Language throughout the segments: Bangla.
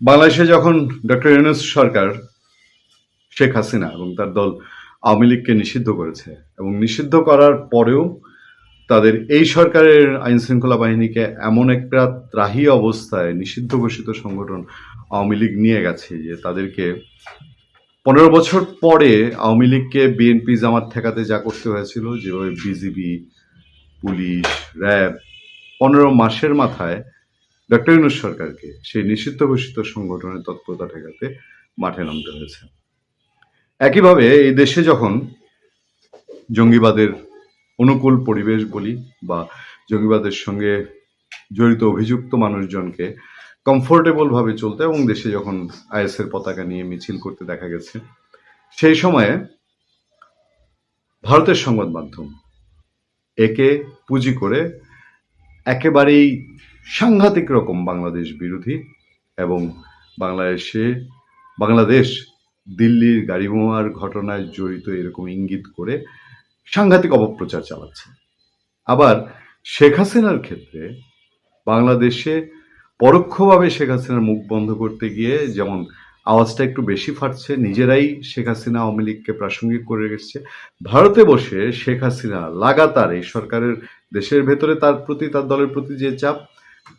বাংলাদেশে যখন ডক্টর ইউনুস সরকার, শেখ হাসিনা এবং তার দল আওয়ামী লীগকে নিষিদ্ধ করেছে এবং নিষিদ্ধ করার পরেও তাদের এই সরকারের আইন শৃঙ্খলা বাহিনীকে এমন একটা ত্রাহি অবস্থায় নিষিদ্ধ ঘোষিত সংগঠন আওয়ামী লীগ নিয়ে গেছে যে তাদেরকে পনেরো বছর পরে আওয়ামী লীগকে বিএনপি জামাত ঠেকাতে যা করতে হয়েছিল, যেভাবে বিজিবি, পুলিশ, র্যাব পনেরো মাসের মাথায় ডক্টর ইউনুস সরকারকে সেই নিষিদ্ধ ঘোষিত সংগঠনের তৎপরতা ঠেকাতে মাঠে নামতে হয়েছে। একইভাবে এই দেশে যখন জঙ্গিবাদের অনুকূল পরিবেশ বলি বা জঙ্গিবাদের সঙ্গে জড়িত অভিযুক্ত মানুষজনকে কমফোর্টেবল ভাবে চলতে এবং দেশে যখন আইএসের পতাকা নিয়ে মিছিল করতে দেখা গেছে, সেই সময়ে ভারতের সংবাদ মাধ্যম একে পুঁজি করে একেবারেই সাংঘাতিক রকম বাংলাদেশ বিরোধী এবং বাংলাদেশে, বাংলাদেশ দিল্লির গাড়ি বোমার ঘটনায় জড়িত এরকম ইঙ্গিত করে সাংঘাতিক অপপ্রচার চালাচ্ছে। আবার শেখ হাসিনার ক্ষেত্রে বাংলাদেশে পরোক্ষভাবে শেখ হাসিনার মুখ বন্ধ করতে গিয়ে যেমন আওয়াজটা একটু বেশি ফাটছে। নিজেরাই শেখ হাসিনা আওয়ামী লীগকে প্রাসঙ্গিক করে রেখেছে। ভারতে বসে শেখ হাসিনা লাগাতার এই সরকারের দেশের ভেতরে তার প্রতি, তার দলের প্রতি যে চাপ,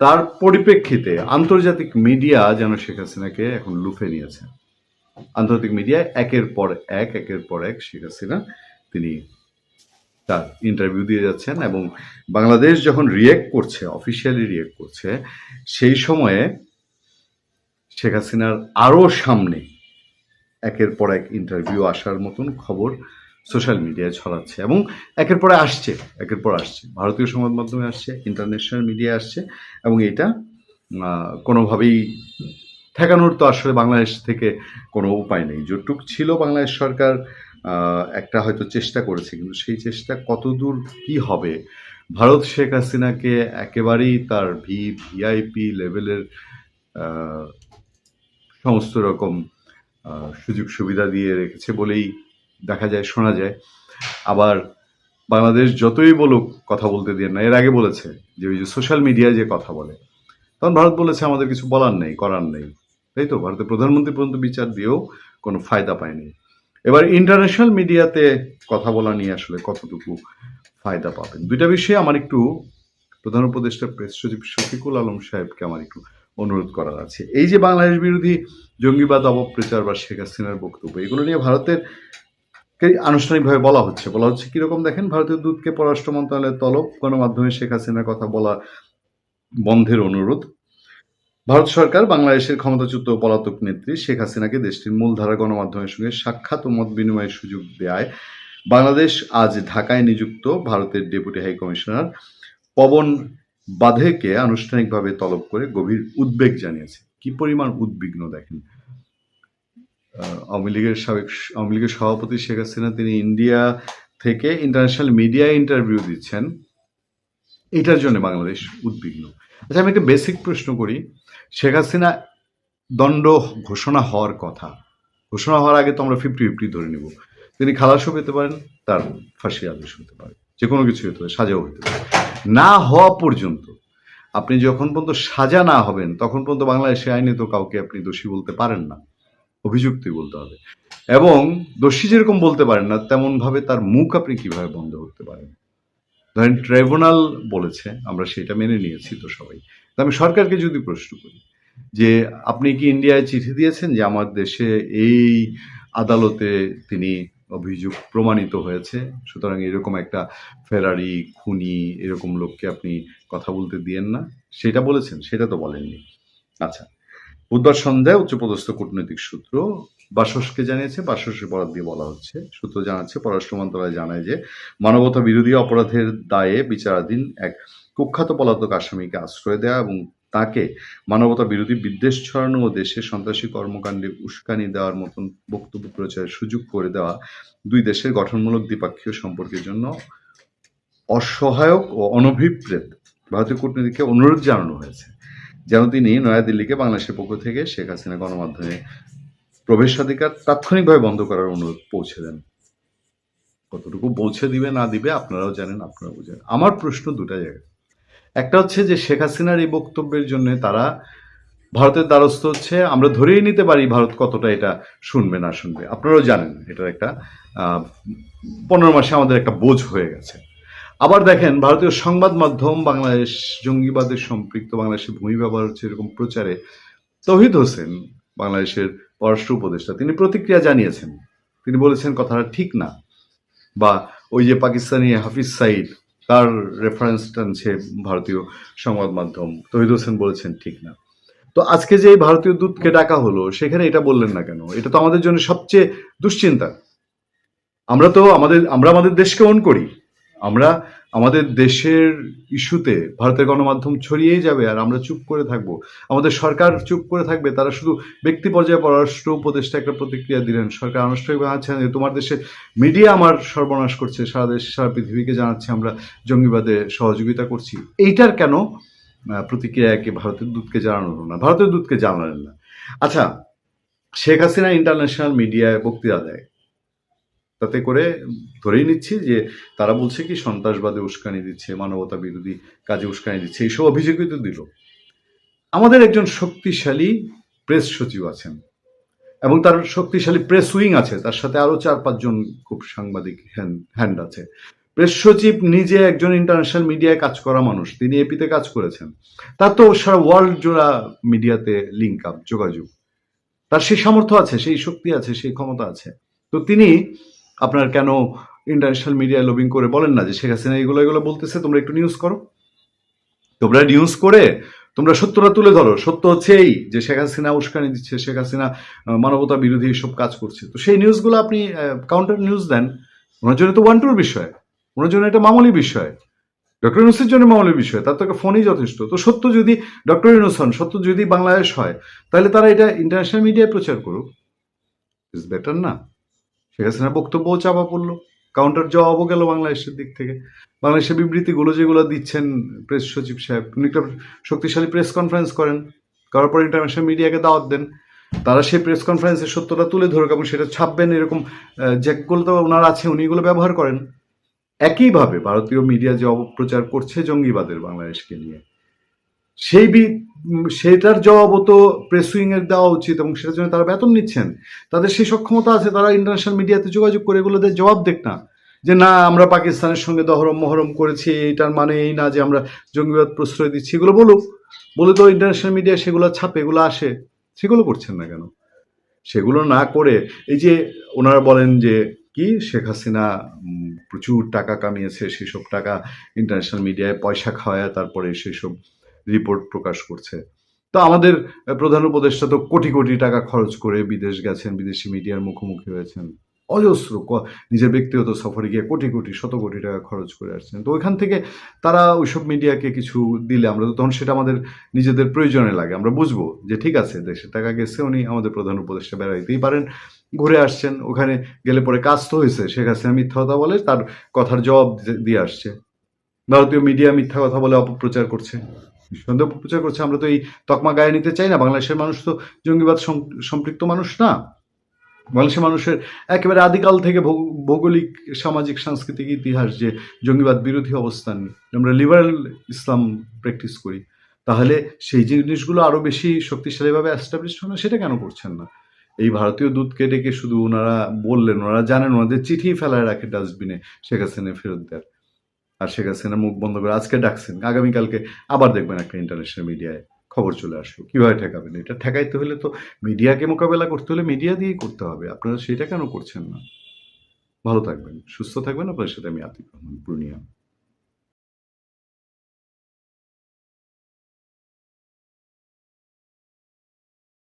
তার পরিপ্রেক্ষিতে আন্তর্জাতিক মিডিয়া যেন শেখ হাসিনাকে এখন লুফে নিয়েছে। আন্তর্জাতিক মিডিয়ায় একের পর এক, একের পর এক শেখ হাসিনা তিনি তার ইন্টারভিউ দিয়ে যাচ্ছেন এবং বাংলাদেশ যখন রিয়েক্ট করছে অফিসিয়ালি রিয়েক্ট করছে, সেই সময়ে শেখ হাসিনার আরও সামনে একের পর এক ইন্টারভিউ আসার মতন খবর সোশ্যাল মিডিয়ায় ছড়াচ্ছে এবং একের পরে আসছে, একের পর আসছে। ভারতীয় সংবাদ মাধ্যমে আসছে ইন্টারন্যাশনাল মিডিয়া আসছে এবং এটা কোনোভাবেই ঠেকানোর তো আসলে বাংলাদেশ থেকে কোনো উপায় নেই। যেটুক ছিল বাংলাদেশ সরকার একটা হয়তো চেষ্টা করেছে, কিন্তু সেই চেষ্টা কতদূর কি হবে? ভারত শেখ হাসিনাকে একেবারেই তার ভি ভিআইপি লেভেলের সমস্ত রকম সুযোগ সুবিধা দিয়ে রেখেছে বলেই দেখা যায়, শোনা যায়। আবার বাংলাদেশ যতই বলুক কথা বলতে দিয়ে না, এর আগে বলেছে যে ওই যে সোশ্যাল মিডিয়ায় যে কথা বলে, তখন ভারত বলেছে আমাদের কিছু বলার নেই, করার নেই। তাই তো? ভারতের প্রধানমন্ত্রী পর্যন্ত বিচার দিয়েও কোনো ফায়দা পায়নি। এবার ইন্টারন্যাশনাল মিডিয়াতে কথা বলা নিয়ে আসলে কতটুকু ফায়দা পাবেন? দুইটা বিষয়ে আমার একটু প্রধান উপদেষ্টা প্রেস সচিব শফিকুল আলম সাহেবকে আমার একটু অনুরোধ করা আছে। এই যে বাংলাদেশ বিরোধী জঙ্গিবাদ, অপপ্রচার বা শেখ হাসিনার বক্তব্য, এগুলো নিয়ে ভারতের আনুষ্ঠানিকভাবে বলা হচ্ছে। বলা হচ্ছে কীরকম দেখেন? ভারতীয় দূতকে পররাষ্ট্র মন্ত্রণালয়ের তলব গণমাধ্যমে শেখ হাসিনার কথা বলা বন্ধের অনুরোধ। ভারত সরকার বাংলাদেশের ক্ষমতাচ্যুত পলাতক নেত্রী শেখ হাসিনাকে দেশটির মূলধারা গণমাধ্যমের সঙ্গে সাক্ষাৎ ও মত বিনিময়ের সুযোগ দেয়। বাংলাদেশ আজ ঢাকায় নিযুক্ত ভারতের ডেপুটি হাই কমিশনার পবন বাধেকে আনুষ্ঠানিকভাবে তলব করে গভীর উদ্বেগ জানিয়েছে। কি পরিমাণ উদ্বিগ্ন দেখেন? আওয়ামী লীগের সাবেক আওয়ামী লীগের সভাপতি শেখ হাসিনা, তিনি ইন্ডিয়া থেকে ইন্টারন্যাশনাল মিডিয়ায় ইন্টারভিউ দিচ্ছেন। এটার জন্য বাংলাদেশ উদ্বিগ্ন। আচ্ছা আমি একটা বেসিক প্রশ্ন করি। শেখ হাসিনা দণ্ড ঘোষণা হওয়ার কথা, ঘোষণা হওয়ার আগে তো আমরা ফিফটি ফিফটি ধরে নিব। তিনি খালাসও পেতে পারেন, তার ফাঁসি আদেশ হতে পারে। যে কোনো কিছু হতে পারে, সাজাও হতে পারে। না হওয়া পর্যন্ত আপনি যখন পর্যন্ত সাজা না হবেন, তখন পর্যন্ত বাংলাদেশে আইনে তো কাউকে আপনি দোষী বলতে পারেন না। অভিযুক্তই বলতে হবে। এবং দোষী যেরকম বলতে পারেন না তেমন ভাবে তার মুখ আপনি কীভাবে বন্ধ করতে পারেন? ধরেন ট্রাইব্যুনাল বলেছে, আমরা সেটা মেনে নিয়েছি তো সবাই। আমি সরকারকে যদি প্রশ্ন করি যে, আপনি কি ইন্ডিয়ায় চিঠি দিয়েছেন যে, আমার দেশে এই আদালতে তিনি অভিযোগ প্রমাণিত হয়েছে। সুতরাং এরকম একটা ফেরারি খুনি এরকম লোককে আপনি কথা বলতে দিয়েন না। সেটা বলেছেন, সেটা তো বলেননি। আচ্ছা বুধবার সন্ধ্যায় উচ্চপদস্থ কূটনৈতিক সূত্র বাসসকে জানিয়েছে। বাসসের বরাদ দিয়ে বলা হচ্ছে, সূত্র জানাচ্ছে, পররাষ্ট্র মন্ত্রণালয় জানায় যে মানবতা বিরোধী অপরাধের দায়ে বিচারাধীন এক কুখ্যাত পলাতক আসামিকে আশ্রয় দেওয়া এবং তাকে মানবতা বিরোধী বিদ্বেষ ছড়ানো ও দেশে সন্ত্রাসী কর্মকাণ্ডে উস্কানি দেওয়ার মতন বক্তব্য প্রচারের সুযোগ করে দেওয়া দুই দেশের গঠনমূলক দ্বিপাক্ষীয় সম্পর্কের জন্য অসহায়ক ও অনভিপ্রেত ভারতীয় কূটনীতিকে অনুরোধ জানানো হয়েছে, যেন তিনি নয়াদিল্লিকে বাংলাদেশের পক্ষ থেকে শেখ হাসিনা গণমাধ্যমে প্রবেশাধিকার তাৎক্ষণিকভাবে বন্ধ করার অনুরোধ পৌঁছে দেন। কতটুকু পৌঁছে দিবে না দিবে আপনারাও জানেন, আপনারাও বুঝেন। আমার প্রশ্ন দুটা জায়গায়। একটা হচ্ছে যে শেখ হাসিনার এই বক্তব্যের জন্য তারা ভারতের দ্বারস্থ হচ্ছে। আমরা ধরেই নিতে পারি ভারত কতটা এটা শুনবে না শুনবে। আপনারাও জানেন, এটার একটা পনেরো মাসে আমাদের একটা বোঝ হয়ে গেছে। আবার দেখেন, ভারতীয় সংবাদ মাধ্যম বাংলাদেশ, জঙ্গিবাদের সম্পৃক্ত বাংলাদেশের ভূমি ব্যবহার হচ্ছে এরকম প্রচারে। তহিদ হোসেন, বাংলাদেশের পররাষ্ট্র উপদেষ্টা, তিনি প্রতিক্রিয়া জানিয়েছেন। তিনি বলেছেন, কথাটা ঠিক না। বা ওই যে পাকিস্তানি হাফিজ সাইদ তার রেফারেন্স টানছে ভারতীয় সংবাদ মাধ্যম। তহিদ হোসেন বলেছেন, ঠিক না। তো আজকে যে ভারতীয় দূতকে ডাকা হলো, সেখানে এটা বললেন না কেন? এটা তো আমাদের জন্য সবচেয়ে দুশ্চিন্তা। আমরা তো আমাদের, আমরা আমাদের দেশকে অন করি। আমরা আমাদের দেশের ইস্যুতে ভারতের গণমাধ্যম ছড়িয়েই যাবে আর আমরা চুপ করে থাকব। আমাদের সরকার চুপ করে থাকবে তারা শুধু ব্যক্তি পর্যায়ে পররাষ্ট্র উপদেষ্টা একটা প্রতিক্রিয়া দিলেন। সরকার আনুষ্ঠানিকভাবে আছেন যে তোমার দেশে মিডিয়া আমার সর্বনাশ করছে সারা দেশ সারা পৃথিবীকে জানাচ্ছে আমরা জঙ্গিবাদে সহযোগিতা করছি। এইটার কেন আহ, প্রতিক্রিয়াকে ভারতের দূতকে জানানো হলো না? ভারতের দূতকে জানালেন না। আচ্ছা শেখ হাসিনা ইন্টারন্যাশনাল মিডিয়ায় বক্তৃতা দেয়। তাতে করে ধরেই নিচ্ছি যে তারা বলছে কি, সন্ত্রাসবাদে উস্কানি দিচ্ছে, মানবতা বিরোধী কাজে উস্কানি দিচ্ছে, এইসব অভিযোগই তো দিল। আমাদের একজন শক্তিশালী প্রেস সচিব আছেন এবং তার শক্তিশালী প্রেস উইং আছে, তার সাথে আরও চার পাঁচজন খুব সাংবাদিক হ্যান্ড আছে। প্রেস সচিব নিজে একজন ইন্টারন্যাশনাল মিডিয়ায় কাজ করা মানুষ, তিনি এপিতে কাজ করেছেন। তার তো সারা ওয়ার্ল্ড জোড়া মিডিয়াতে লিঙ্ক আপ যোগাযোগ। তার সেই সামর্থ্য আছে, সেই শক্তি আছে, সেই ক্ষমতা আছে। তো তিনি আপনার কেন ইন্টারন্যাশনাল মিডিয়া লবিং করে বলেন না যে শেখ হাসিনা এগুলো এগুলো বলতেছে? তোমরা একটু নিউজ করো। তোমরা নিউজ করে, তোমরা সত্যটা তুলে ধরো। সত্য হচ্ছে এই যে শেখ হাসিনা উস্কানি দিচ্ছে, শেখ হাসিনা মানবতা বিরোধী সব কাজ করছে। তো সেই নিউজগুলো আপনি কাউন্টার নিউজ দেন। ওনার জন্য তো ওয়ান টুর বিষয়। ওনার জন্য এটা মামুলি বিষয়। ডক্টর ইউনুসের জন্য মামুলি বিষয়। তার তো একটা ফোনই যথেষ্ট। তো সত্য যদি ডক্টর ইউনুস হন, সত্য যদি বাংলাদেশ হয়, তাহলে তারা এটা ইন্টারন্যাশনাল মিডিয়ায় প্রচার করুক। ইজ বেটার না। শেখ হাসিনার বক্তব্যও চাপা পড়ল কাউন্টার জবাবও গেল বাংলাদেশের দিক থেকে। বাংলাদেশের বিবৃতিগুলো যেগুলো দিচ্ছেন প্রেস সচিব সাহেব, উনি একটা শক্তিশালী প্রেস কনফারেন্স করেন, করার পর ইন্টারন্যাশনাল মিডিয়াকে দাওয়াত দেন, তারা সেই প্রেস কনফারেন্সের সত্যটা তুলে ধরুক এবং সেটা ছাপবেন এরকম যেগুলো তো ওনার আছে উনি এগুলো ব্যবহার করেন। একইভাবে ভারতীয় মিডিয়া যে অপপ্রচার করছে জঙ্গিবাদের বাংলাদেশকে নিয়ে। সেই সেটার জবাবও তো প্রেস উইং এর দেওয়া উচিত এবং সেটার জন্য তারা বেতন নিচ্ছেন। তাদের সেই সক্ষমতা আছে, তারা ইন্টারন্যাশনাল মিডিয়াতে যোগাযোগ করে এগুলোদের জবাব দেখ না। যে না, আমরা পাকিস্তানের সঙ্গে দহরম মহরম করেছি এটার মানে এই না যে আমরা জঙ্গিবাদ প্রশ্রয় দিচ্ছি, এগুলো বলুক। বলে তো ইন্টারন্যাশনাল মিডিয়া সেগুলো ছাপে, এগুলো আসে, সেগুলো করছেন না কেন? সেগুলো না করে, এই যে ওনারা বলেন যে, কি শেখ হাসিনা প্রচুর টাকা কামিয়েছে, সেসব টাকা ইন্টারন্যাশনাল মিডিয়ায় পয়সা খাওয়ায়, তারপরে সেসব রিপোর্ট প্রকাশ করছে। তো আমাদের প্রধান উপদেষ্টা তো কোটি কোটি টাকা খরচ করে বিদেশ গেছেন, বিদেশি মিডিয়ার মুখোমুখি হয়েছেন। অজস্র নিজের ব্যক্তিগত সফরে গিয়ে কোটি কোটি, শত কোটি টাকা খরচ করে আসছেন। তো ওইখান থেকে তারা ওইসব মিডিয়াকে কিছু দিলে আমরা তো তখন সেটা আমাদের নিজেদের প্রয়োজনে লাগে। আমরা বুঝব যে ঠিক আছে দেশের টাকা গেছে, উনি আমাদের প্রধান উপদেষ্টা বেড়াইতেই পারেন, ঘুরে আসছেন। ওখানে গেলে পরে কাজ তো হয়েছে শেখ হাসিনা মিথ্যা কথা বলে, তার কথার জবাব দিয়ে আসছে। ভারতীয় মিডিয়া মিথ্যা কথা বলে অপপ্রচার করছে। নিঃসন্দেহে অপপ্রচার করছে, আমরা তো এই তকমা গায়ে নিতে চাই না। বাংলাদেশের মানুষ তো জঙ্গিবাদ সম্পৃক্ত মানুষ না। বাংলাদেশের মানুষের একেবারে আদিকাল থেকে ভৌগোলিক, সামাজিক, সাংস্কৃতিক ইতিহাস যে জঙ্গিবাদ বিরোধী অবস্থান, আমরা লিবারেল ইসলাম প্র্যাকটিস করি। তাহলে সেই জিনিসগুলো আরও বেশি শক্তিশালীভাবে অ্যাস্টাবলিশ না, সেটা কেন করছেন না? এই ভারতীয় দুধকে ডেকে শুধু ওনারা বললেন, ওনারা জানেন, ওনাদের চিঠি ফেলায় রাখে ডাস্টবিনে শেখ হাসিনা ফেরত দেয় আর শেখ হাসিনা মুখ বন্ধ করে আজকে ডাকছেন। আগামীকালকে আবার দেখবেন একটা ইন্টারন্যাশনাল মিডিয়ায় খবর চলে আসলো কীভাবে ঠেকাবেন? এটা ঠেকাইতে হলে তো মিডিয়াকে মোকাবেলা করতে হলে মিডিয়া দিয়েই করতে হবে। আপনারা সেটা কেন করছেন না? ভালো থাকবেন, সুস্থ থাকবেন। আপনার সাথে আমি আতিক রহমান, পূর্ণিয়া।